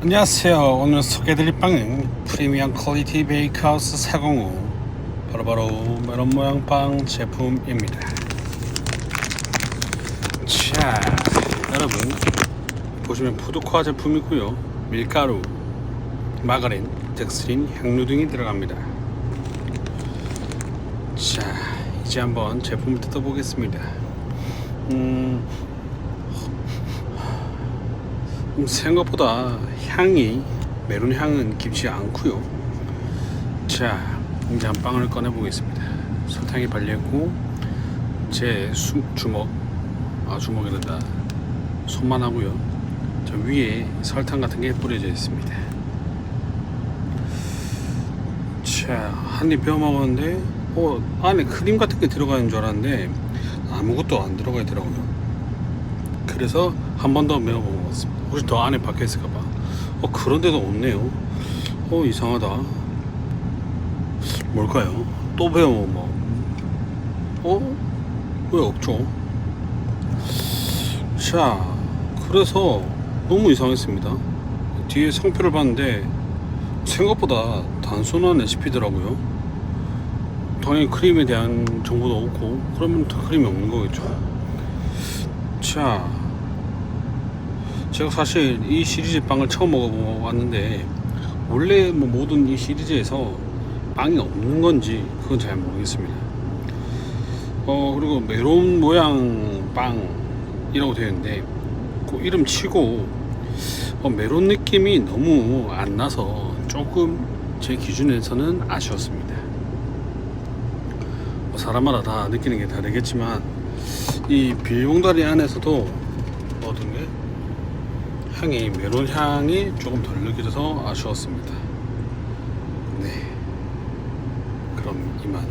안녕하세요. 오늘 소개해드릴 빵은 프리미엄 퀄리티 베이크하우스 405 바로바로 메론 모양 빵 제품입니다. 자, 여러분 보시면 푸드코아 제품이고요. 밀가루, 마가린, 덱스린, 향료 등이 들어갑니다. 자, 이제 한번 제품을 뜯어보겠습니다. 음, 음, 생각보다 향이 메론 향은 깊지 않고요. 자, 이제 한 빵을 꺼내 보겠습니다. 설탕이 발렸고 제 수, 주먹, 아 주먹이란다. 손만 하고요. 저 위에 설탕 같은 게 뿌려져 있습니다. 자, 한입 베어 먹었는데, 어, 안에 크림 같은 게 들어가는 줄 알았는데 아무것도 안 들어가 있더라고요. 그래서 한 번더 메어 먹었습니다. 혹시 더 안에 박혀 있을까봐. 어, 그런 데도 없네요. 어, 이상하다. 뭘까요? 또 베어 먹어. 어? 왜 없죠? 자, 그래서 너무 이상했습니다. 뒤에 상표를 봤는데 생각보다 단순한 레시피더라고요. 당연히 크림에 대한 정보도 없고 그러면 더 크림이 없는 거겠죠. 자, 제가 사실 이 시리즈 빵을 처음 먹어봤는데 원래 뭐 모든 이 시리즈에서 빵이 없는 건지 그건 잘 모르겠습니다. 어 그리고 메론 모양 빵이라고 되어 있는데 그 이름 치고 어, 메론 느낌이 너무 안 나서 조금 제 기준에서는 아쉬웠습니다. 뭐 사람마다 다 느끼는 게 다르겠지만 이 빌봉다리 안에서도 얻은 게 향이 메론 향이 조금 덜 느껴져서 아쉬웠습니다. 네. 그럼 이만.